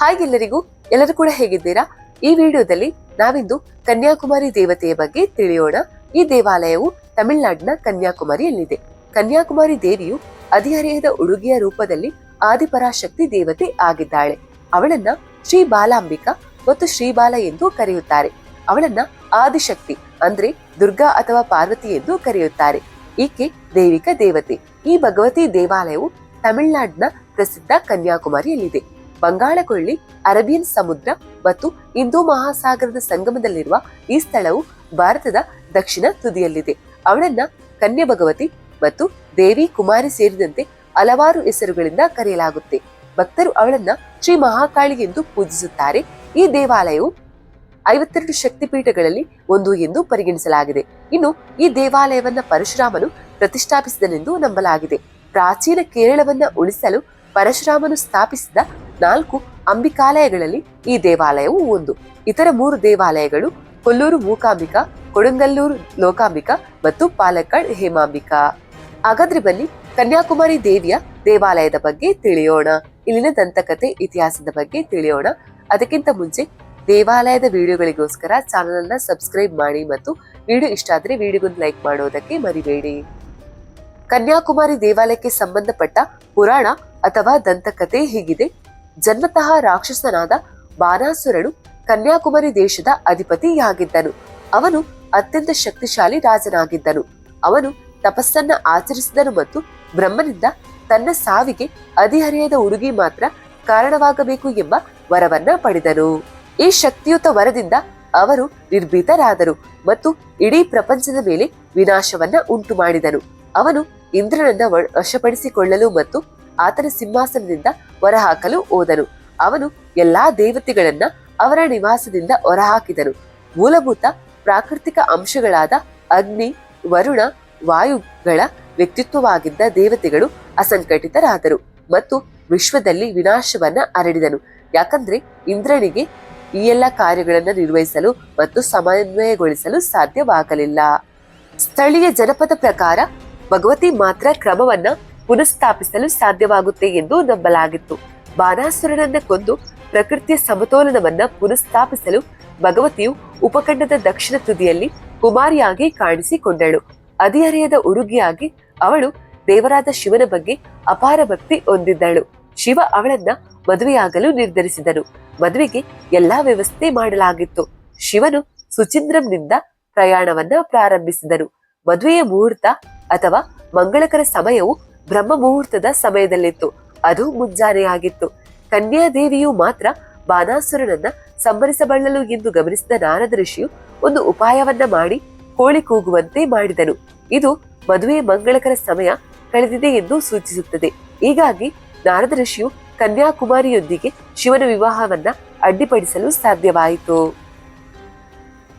Hi ಎಲ್ಲರಿಗೂ ಎಲ್ಲರೂ ಕೂಡ ಹೇಗಿದ್ದೀರಾ? ಈ ವಿಡಿಯೋದಲ್ಲಿ ನಾವಿಂದು ಕನ್ಯಾಕುಮಾರಿ ದೇವತೆಯ ಬಗ್ಗೆ ತಿಳಿಯೋಣ. ಈ ದೇವಾಲಯವು ತಮಿಳುನಾಡಿನ ಕನ್ಯಾಕುಮಾರಿಯಲ್ಲಿದೆ. ಕನ್ಯಾಕುಮಾರಿ ದೇವಿಯು ಅಧಿಹರೆಯದ ಉಡುಗಿಯ ರೂಪದಲ್ಲಿ ಆದಿಪರಾಶಕ್ತಿ ದೇವತೆ ಆಗಿದ್ದಾಳೆ. ಅವಳನ್ನ ಶ್ರೀ ಬಾಲಾಂಬಿಕಾ ಮತ್ತು ಶ್ರೀಬಾಲ ಎಂದು ಕರೆಯುತ್ತಾರೆ. ಅವಳನ್ನ ಆದಿಶಕ್ತಿ ಅಂದ್ರೆ ದುರ್ಗಾ ಅಥವಾ ಪಾರ್ವತಿ ಎಂದು ಕರೆಯುತ್ತಾರೆ. ಈಕೆ ದೈವಿಕ ದೇವತೆ. ಈ ಭಗವತಿ ದೇವಾಲಯವು ತಮಿಳುನಾಡಿನ ಪ್ರಸಿದ್ಧ ಕನ್ಯಾಕುಮಾರಿಯಲ್ಲಿದೆ. ಬಂಗಾಳಕೊಳ್ಳಿ ಅರೇಬಿಯನ್ ಸಮುದ್ರ ಮತ್ತು ಹಿಂದೂ ಮಹಾಸಾಗರದ ಸಂಗಮದಲ್ಲಿರುವ ಈ ಸ್ಥಳವು ಭಾರತದ ದಕ್ಷಿಣ ತುದಿಯಲ್ಲಿದೆ. ಅವಳನ್ನ ಕನ್ಯಾ ಭಗವತಿ ಮತ್ತು ದೇವಿ ಕುಮಾರಿ ಸೇರಿದಂತೆ ಹಲವಾರು ಹೆಸರುಗಳಿಂದ ಕರೆಯಲಾಗುತ್ತೆ. ಭಕ್ತರು ಅವಳನ್ನ ಶ್ರೀ ಮಹಾಕಾಳಿ ಎಂದು ಪೂಜಿಸುತ್ತಾರೆ. ಈ ದೇವಾಲಯವು ಐವತ್ತೆರಡು ಶಕ್ತಿಪೀಠಗಳಲ್ಲಿ ಒಂದು ಎಂದು ಪರಿಗಣಿಸಲಾಗಿದೆ. ಇನ್ನು ಈ ದೇವಾಲಯವನ್ನ ಪರಶುರಾಮನು ಪ್ರತಿಷ್ಠಾಪಿಸಿದನೆಂದು ನಂಬಲಾಗಿದೆ. ಪ್ರಾಚೀನ ಕೇರಳವನ್ನ ಉಳಿಸಲು ಪರಶುರಾಮನು ಸ್ಥಾಪಿಸಿದ ನಾಲ್ಕು ಅಂಬಿಕಾಲಯಗಳಲ್ಲಿ ಈ ದೇವಾಲಯವು ಒಂದು. ಇತರ ಮೂರು ದೇವಾಲಯಗಳು ಕೊಲ್ಲೂರು ಮೂಕಾಂಬಿಕಾ, ಕೊಡಂಗಲ್ಲೂರು ಲೋಕಾಂಬಿಕಾ ಮತ್ತು ಪಾಲಕ್ಕಾಡ್ ಹೇಮಾಂಬಿಕಾ. ಹಾಗಾದ್ರೆ ಬನ್ನಿ ಕನ್ಯಾಕುಮಾರಿ ದೇವಿಯ ದೇವಾಲಯದ ಬಗ್ಗೆ ತಿಳಿಯೋಣ. ಇಲ್ಲಿನ ದಂತಕತೆ ಇತಿಹಾಸದ ಬಗ್ಗೆ ತಿಳಿಯೋಣ. ಅದಕ್ಕಿಂತ ಮುಂಚೆ ದೇವಾಲಯದ ವಿಡಿಯೋಗಳಿಗೋಸ್ಕರ ಚಾನಲ್ ಅನ್ನ ಸಬ್ಸ್ಕ್ರೈಬ್ ಮಾಡಿ ಮತ್ತು ವಿಡಿಯೋ ಇಷ್ಟ ಆದ್ರೆ ವಿಡಿಯೋಗೊಂದು ಲೈಕ್ ಮಾಡೋದಕ್ಕೆ ಮರಿಬೇಡಿ. ಕನ್ಯಾಕುಮಾರಿ ದೇವಾಲಯಕ್ಕೆ ಸಂಬಂಧಪಟ್ಟ ಪುರಾಣ ಅಥವಾ ದಂತಕತೆ ಹೀಗಿದೆ? ಜನ್ಮತಃ ರಾಕ್ಷಸನಾದ ಬಾನಾಸುರನು ಕನ್ಯಾಕುಮಾರಿ ದೇಶದ ಅಧಿಪತಿಯಾಗಿದ್ದನು. ಅವನು ಅತ್ಯಂತ ಶಕ್ತಿಶಾಲಿ ರಾಜನಾಗಿದ್ದನು. ಅವನು ತಪಸ್ಸನ್ನ ಆಚರಿಸಿದನು ಮತ್ತು ಬ್ರಹ್ಮನಿಂದ ತನ್ನ ಸಾವಿಗೆ ಅಧಿಹರೆಯದ ಹುಡುಗಿ ಮಾತ್ರ ಕಾರಣವಾಗಬೇಕು ಎಂಬ ವರವನ್ನ ಪಡೆದನು. ಈ ಶಕ್ತಿಯುತ ವರದಿಂದ ಅವರು ನಿರ್ಭೀತರಾದರು ಮತ್ತು ಇಡೀ ಪ್ರಪಂಚದ ಮೇಲೆ ವಿನಾಶವನ್ನ ಉಂಟು ಮಾಡಿದನು ಅವನು ಇಂದ್ರನನ್ನ ವಶಪಡಿಸಿಕೊಳ್ಳಲು ಮತ್ತು ಆತನ ಸಿಂಹಾಸನದಿಂದ ಹೊರಹಾಕಲು ಹೋದನು. ಅವನು ಎಲ್ಲಾ ದೇವತೆಗಳನ್ನ ಅವರ ನಿವಾಸದಿಂದ ಹೊರಹಾಕಿದನು. ಮೂಲಭೂತ ಪ್ರಾಕೃತಿಕ ಅಂಶಗಳಾದ ಅಗ್ನಿ, ವರುಣ, ವಾಯುಗಳ ವ್ಯಕ್ತಿತ್ವವಾಗಿದ್ದ ದೇವತೆಗಳು ಅಸಂಘಟಿತರಾದರು ಮತ್ತು ವಿಶ್ವದಲ್ಲಿ ವಿನಾಶವನ್ನ ಹರಡಿದನು. ಯಾಕಂದ್ರೆ ಇಂದ್ರನಿಗೆ ಈ ಎಲ್ಲ ಕಾರ್ಯಗಳನ್ನು ನಿರ್ವಹಿಸಲು ಮತ್ತು ಸಮನ್ವಯಗೊಳಿಸಲು ಸಾಧ್ಯವಾಗಲಿಲ್ಲ. ಸ್ಥಳೀಯ ಜನಪದ ಪ್ರಕಾರ ಭಗವತಿ ಮಾತ್ರ ಕ್ರಮವನ್ನ ಪುನಃಸ್ಥಾಪಿಸಲು ಸಾಧ್ಯವಾಗುತ್ತೆ ಎಂದು ನಂಬಲಾಗಿತ್ತು. ಬಾನಾಸುರನನ್ನ ಕೊಂದು ಪ್ರಕೃತಿಯ ಸಮತೋಲನವನ್ನ ಪುನಃಸ್ಥಾಪಿಸಲು ಭಗವತಿಯು ಉಪಖಂಡದ ದಕ್ಷಿಣ ತುದಿಯಲ್ಲಿ ಕುಮಾರಿಯಾಗಿ ಕಾಣಿಸಿಕೊಂಡಳು. ಅದಿಹರೆಯದ ಉಡುಗಿಯಾಗಿ ಅವಳು ದೇವರಾದ ಶಿವನ ಬಗ್ಗೆ ಅಪಾರ ಭಕ್ತಿ ಹೊಂದಿದ್ದಳು. ಶಿವ ಅವಳನ್ನ ಮದುವೆಯಾಗಲು ನಿರ್ಧರಿಸಿದನು ಮದುವೆಗೆ ಎಲ್ಲಾ ವ್ಯವಸ್ಥೆ ಮಾಡಲಾಗಿತ್ತು. ಶಿವನು ಸುಚಿಂದ್ರಂನಿಂದ ಪ್ರಯಾಣವನ್ನ ಪ್ರಾರಂಭಿಸಿದನು ಮದುವೆಯ ಮುಹೂರ್ತ ಅಥವಾ ಮಂಗಳಕರ ಸಮಯವು ಬ್ರಹ್ಮ ಮುಹೂರ್ತದ ಸಮಯದಲ್ಲಿತ್ತು. ಅದು ಮುಂಜಾನೆಯಾಗಿತ್ತು. ಕನ್ಯಾದೇವಿಯು ಮಾತ್ರ ಬಾನಾಸುರನನ್ನ ಸಂಭರಿಸಬಳ್ಳಲು ಎಂದು ಗಮನಿಸಿದ ನಾರದ ಋಷಿಯು ಒಂದು ಉಪಾಯವನ್ನ ಮಾಡಿ ಕೋಳಿ ಕೂಗುವಂತೆ ಮಾಡಿದನು. ಇದು ಮದುವೆ ಮಂಗಳಕರ ಸಮಯ ಕಳೆದಿದೆ ಎಂದು ಸೂಚಿಸುತ್ತದೆ. ಹೀಗಾಗಿ ನಾರದ ಋಷಿಯು ಕನ್ಯಾಕುಮಾರಿಯೊಂದಿಗೆ ಶಿವನ ವಿವಾಹವನ್ನ ಅಡ್ಡಿಪಡಿಸಲು ಸಾಧ್ಯವಾಯಿತು.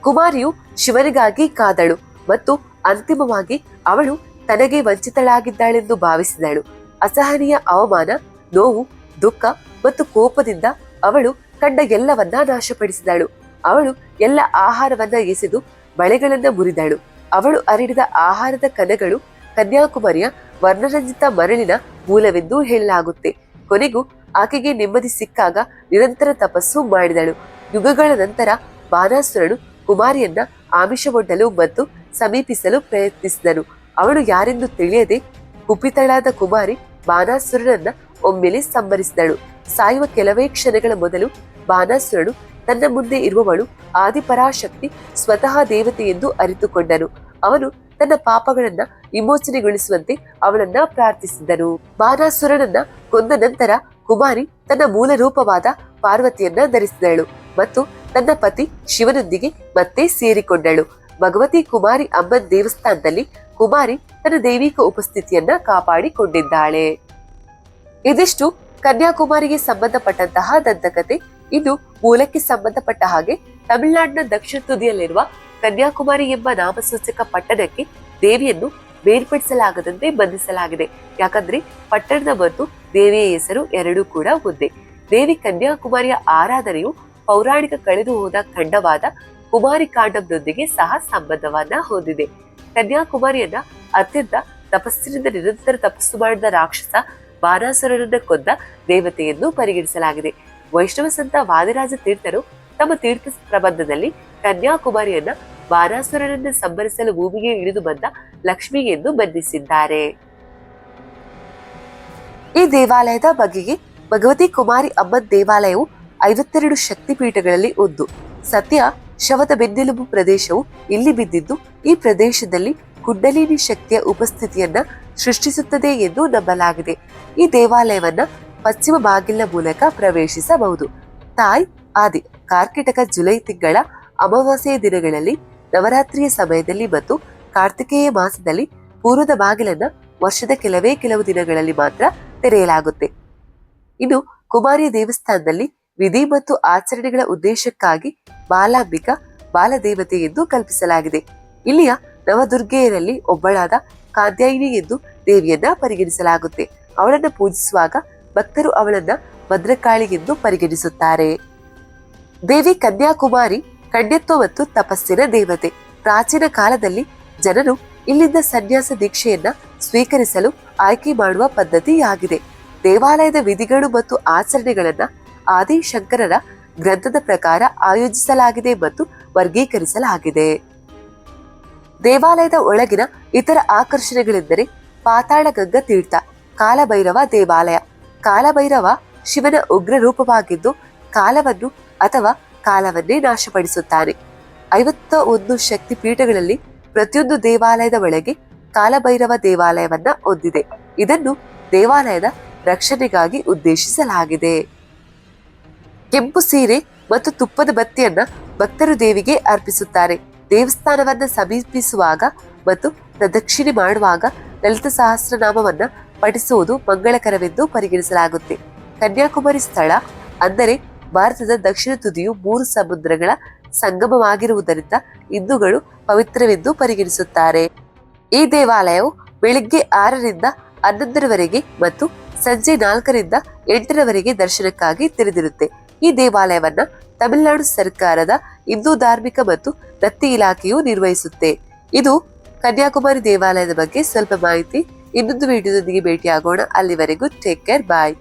ಕುಮಾರಿಯು ಶಿವನಿಗಾಗಿ ಕಾದಳು ಮತ್ತು ಅಂತಿಮವಾಗಿ ಅವಳು ತನಗೆ ವಂಚಿತಳಾಗಿದ್ದಾಳೆಂದು ಭಾವಿಸಿದಳು. ಅಸಹನೀಯ ಅವಮಾನ, ನೋವು, ದುಃಖ ಮತ್ತು ಕೋಪದಿಂದ ಅವಳು ಕಂಡ ಎಲ್ಲವನ್ನ ನಾಶಪಡಿಸಿದಳು. ಅವಳು ಎಲ್ಲ ಆಹಾರವನ್ನ ಎಸೆದು ಬಳೆಗಳನ್ನ ಮುರಿದಳು. ಅವಳು ಅರಿಡಿದ ಆಹಾರದ ಕನಗಳು ಕನ್ಯಾಕುಮಾರಿಯ ವರ್ಣರಂಜಿತ ಮರಳಿನ ಮೂಲವೆಂದು ಹೇಳಲಾಗುತ್ತೆ. ಕೊನೆಗೂ ಆಕೆಗೆ ನೆಮ್ಮದಿ ಸಿಕ್ಕಾಗ ನಿರಂತರ ತಪಸ್ಸು ಮಾಡಿದಳು. ಯುಗಗಳ ನಂತರ ಬಾನಾಸುರನು ಕುಮಾರಿಯನ್ನ ಆಮಿಷವೊಡ್ಡಲು ಮತ್ತು ಸಮೀಪಿಸಲು ಪ್ರಯತ್ನಿಸಿದನು. ಅವಳು ಯಾರೆಂದು ತಿಳಿಯದೆ ಕುಪಿತಳಾದ ಕುಮಾರಿ ಬಾನಾಸುರನನ್ನ ಒಮ್ಮೆಲೆ ಸಂಭರಿಸಿದಳು ಸಾಯುವ ಕೆಲವೇ ಕ್ಷಣಗಳ ಮೊದಲು ಬಾನಾಸುರನು ತನ್ನ ಮುಂದೆ ಇರುವವಳು ಆದಿಪರಾಶಕ್ತಿ ಸ್ವತಃ ದೇವತೆ ಎಂದು ಅರಿತುಕೊಂಡನು. ಅವನು ತನ್ನ ಪಾಪಗಳನ್ನ ವಿಮೋಚನೆಗೊಳಿಸುವಂತೆ ಅವಳನ್ನ ಪ್ರಾರ್ಥಿಸಿದನು. ಬಾನಾಸುರನನ್ನ ಕೊಂದ ನಂತರ ಕುಮಾರಿ ತನ್ನ ಮೂಲ ರೂಪವಾದ ಪಾರ್ವತಿಯನ್ನ ಧರಿಸಿದಳು ಮತ್ತು ತನ್ನ ಪತಿ ಶಿವನೊಂದಿಗೆ ಮತ್ತೆ ಸೇರಿಕೊಂಡಳು. ಭಗವತಿ ಕುಮಾರಿ ಅಮ್ಮನ್ ದೇವಸ್ಥಾನದಲ್ಲಿ ಕುಮಾರಿ ತನ್ನ ದೈವಿಕ ಉಪಸ್ಥಿತಿಯನ್ನ ಕಾಪಾಡಿಕೊಂಡಿದ್ದಾಳೆ. ಇದಿಷ್ಟು ಕನ್ಯಾಕುಮಾರಿಗೆ ಸಂಬಂಧಪಟ್ಟಂತಹ ದಂತಕತೆ. ಇದು ಮೂಲಕ್ಕೆ ಸಂಬಂಧಪಟ್ಟ ಹಾಗೆ ತಮಿಳುನಾಡಿನ ದಕ್ಷಿಣ ತುದಿಯಲ್ಲಿರುವ ಕನ್ಯಾಕುಮಾರಿ ಎಂಬ ನಾಮಸೂಚಕ ಪಟ್ಟಣಕ್ಕೆ ದೇವಿಯನ್ನು ಬೇರ್ಪಡಿಸಲಾಗದಂತೆ ಬಂಧಿಸಲಾಗಿದೆ. ಯಾಕಂದ್ರೆ ಪಟ್ಟಣದ ಮತ್ತು ದೇವಿಯ ಹೆಸರು ಎರಡೂ ಕೂಡ ಒಂದೇ. ದೇವಿ ಕನ್ಯಾಕುಮಾರಿಯ ಆರಾಧನೆಯು ಪೌರಾಣಿಕ ಕಳೆದು ಹೋದ ಖಂಡವಾದ ಕುಮಾರಿ ಕಾಂಡಂನೊಂದಿಗೆ ಸಹ ಸಂಬಂಧವನ್ನ ಹೊಂದಿದೆ. ಕನ್ಯಾಕುಮಾರಿಯನ್ನ ಅತ್ಯಂತ ತಪಸ್ಸಿನಿಂದ ನಿರಂತರ ತಪಸ್ಸು ಮಾಡಿದ ರಾಕ್ಷಸ ಬಾನಾಸುರನನ್ನ ಕೊಂದ ದೇವತೆಯನ್ನು ಪರಿಗಣಿಸಲಾಗಿದೆ. ವೈಷ್ಣವ ಸಂತ ವಾದಿರಾಜ ತೀರ್ಥರು ತಮ್ಮ ತೀರ್ಥ ಪ್ರಬಂಧದಲ್ಲಿ ಕನ್ಯಾಕುಮಾರಿಯನ್ನ ಬಾನಾಸುರನನ್ನ ಸಂಭರಿಸಲು ಭೂಮಿಗೆ ಇಳಿದು ಬಂದ ಲಕ್ಷ್ಮಿ ಎಂದು ಬಂಧಿಸಿದ್ದಾರೆ. ಈ ದೇವಾಲಯದ ಬಗೆಗೆ ಭಗವತಿ ಕುಮಾರಿ ಅಮ್ಮನ್ ದೇವಾಲಯವು ಐವತ್ತೆರಡು ಶಕ್ತಿ ಪೀಠಗಳಲ್ಲಿ ಒಂದು. ಸತ್ಯ ಶವದ ಬೆನ್ನೆಲುಬು ಪ್ರದೇಶವು ಇಲ್ಲಿ ಬಿದ್ದಿದ್ದು, ಈ ಪ್ರದೇಶದಲ್ಲಿ ಕುಂಡಲಿನಿ ಶಕ್ತಿಯ ಉಪಸ್ಥಿತಿಯನ್ನ ಸೃಷ್ಟಿಸುತ್ತದೆ ಎಂದು ನಂಬಲಾಗಿದೆ. ಈ ದೇವಾಲಯವನ್ನ ಪಶ್ಚಿಮ ಬಾಗಿಲ ಮೂಲಕ ಪ್ರವೇಶಿಸಬಹುದು. ತಾಯ್ ಆದಿ ಕಾರ್ಕಿಟಕ ಜುಲೈ ತಿಂಗಳ ಅಮಾವಾಸ್ಯೆಯ ದಿನಗಳಲ್ಲಿ ನವರಾತ್ರಿಯ ಸಮಯದಲ್ಲಿ ಮತ್ತು ಕಾರ್ತಿಕೇಯ ಮಾಸದಲ್ಲಿ ಪೂರ್ವದ ಬಾಗಿಲನ್ನ ವರ್ಷದ ಕೆಲವೇ ಕೆಲವು ದಿನಗಳಲ್ಲಿ ಮಾತ್ರ ತೆರೆಯಲಾಗುತ್ತೆ. ಇನ್ನು ಕುಮಾರಿ ದೇವಸ್ಥಾನದಲ್ಲಿ ವಿಧಿ ಮತ್ತು ಆಚರಣೆಗಳ ಉದ್ದೇಶಕ್ಕಾಗಿ ಬಾಲಾಂಬಿಕಾ ಬಾಲದೇವತೆ ಎಂದು ಕಲ್ಪಿಸಲಾಗಿದೆ. ಇಲ್ಲಿಯ ನವದುರ್ಗೆಯರಲ್ಲಿ ಒಬ್ಬಳಾದ ಕಾದ್ಯಾಯಿನಿ ಎಂದು ದೇವಿಯನ್ನ ಪರಿಗಣಿಸಲಾಗುತ್ತೆ. ಅವಳನ್ನ ಪೂಜಿಸುವಾಗ ಭಕ್ತರು ಅವಳನ್ನ ಭದ್ರಕಾಳಿ ಎಂದು ಪರಿಗಣಿಸುತ್ತಾರೆ. ದೇವಿ ಕನ್ಯಾಕುಮಾರಿ ಕಣ್ಯತ್ವ ಮತ್ತು ತಪಸ್ಸಿನ ದೇವತೆ. ಪ್ರಾಚೀನ ಕಾಲದಲ್ಲಿ ಜನರು ಇಲ್ಲಿಂದ ಸನ್ಯಾಸ ದೀಕ್ಷೆಯನ್ನ ಸ್ವೀಕರಿಸಲು ಆಯ್ಕೆ ಮಾಡುವ ಪದ್ಧತಿಯಾಗಿದೆ. ದೇವಾಲಯದ ವಿಧಿಗಳು ಮತ್ತು ಆಚರಣೆಗಳನ್ನ ಆದಿ ಶಂಕರರ ಗ್ರಂಥದ ಪ್ರಕಾರ ಆಯೋಜಿಸಲಾಗಿದೆ ಮತ್ತು ವರ್ಗೀಕರಿಸಲಾಗಿದೆ. ದೇವಾಲಯದ ಒಳಗಿನ ಇತರ ಆಕರ್ಷಣೆಗಳೆಂದರೆ ಪಾತಾಳ ಗಂಗಾ ತೀರ್ಥ, ಕಾಲಭೈರವ ದೇವಾಲಯ. ಕಾಲಭೈರವ ಶಿವನ ಉಗ್ರ ರೂಪವಾಗಿದ್ದು ಕಾಲವನ್ನು ಅಥವಾ ಕಾಲವನ್ನೇ ನಾಶಪಡಿಸುತ್ತಾನೆ. ಐವತ್ತ ಒಂದು ಶಕ್ತಿ ಪೀಠಗಳಲ್ಲಿ ಪ್ರತಿಯೊಂದು ದೇವಾಲಯದ ಒಳಗೆ ಕಾಲಭೈರವ ದೇವಾಲಯವನ್ನ ಹೊಂದಿದೆ. ಇದನ್ನು ದೇವಾಲಯದ ರಕ್ಷಣೆಗಾಗಿ ಉದ್ದೇಶಿಸಲಾಗಿದೆ. ಕೆಂಪು ಸೀರೆ ಮತ್ತು ತುಪ್ಪದ ಬತ್ತಿಯನ್ನ ಭಕ್ತರು ದೇವಿಗೆ ಅರ್ಪಿಸುತ್ತಾರೆ. ದೇವಸ್ಥಾನವನ್ನ ಸಮೀಪಿಸುವಾಗ ಮತ್ತು ಪ್ರದಕ್ಷಿಣೆ ಮಾಡುವಾಗ ಲಲಿತ ಸಹಸ್ರನಾಮವನ್ನ ಪಠಿಸುವುದು ಮಂಗಳಕರವೆಂದು ಪರಿಗಣಿಸಲಾಗುತ್ತೆ. ಕನ್ಯಾಕುಮಾರಿ ಸ್ಥಳ ಅಂದರೆ ಭಾರತದ ದಕ್ಷಿಣ ತುದಿಯು ಮೂರು ಸಮುದ್ರಗಳ ಸಂಗಮವಾಗಿರುವುದರಿಂದ ಹಿಂದೂಗಳು ಪವಿತ್ರವೆಂದು ಪರಿಗಣಿಸುತ್ತಾರೆ. ಈ ದೇವಾಲಯವು ಬೆಳಿಗ್ಗೆ ಆರರಿಂದ ಹನ್ನೊಂದರವರೆಗೆ ಮತ್ತು ಸಂಜೆ ನಾಲ್ಕರಿಂದ ಎಂಟರವರೆಗೆ ದರ್ಶನಕ್ಕಾಗಿ ತೆರೆದಿರುತ್ತೆ. ಈ ದೇವಾಲಯವನ್ನ ತಮಿಳುನಾಡು ಸರ್ಕಾರದ ಹಿಂದೂ ಧಾರ್ಮಿಕ ಮತ್ತು ದತ್ತಿ ಇಲಾಖೆಯು ನಿರ್ವಹಿಸುತ್ತೆ. ಇದು ಕನ್ಯಾಕುಮಾರಿ ದೇವಾಲಯದ ಬಗ್ಗೆ ಸ್ವಲ್ಪ ಮಾಹಿತಿ. ಇನ್ನೊಂದು ವಿಡಿಯೋದೊಂದಿಗೆ ಭೇಟಿಯಾಗೋಣ. ಅಲ್ಲಿವರೆಗೂ ಟೇಕ್ ಕೇರ್ ಬಾಯ್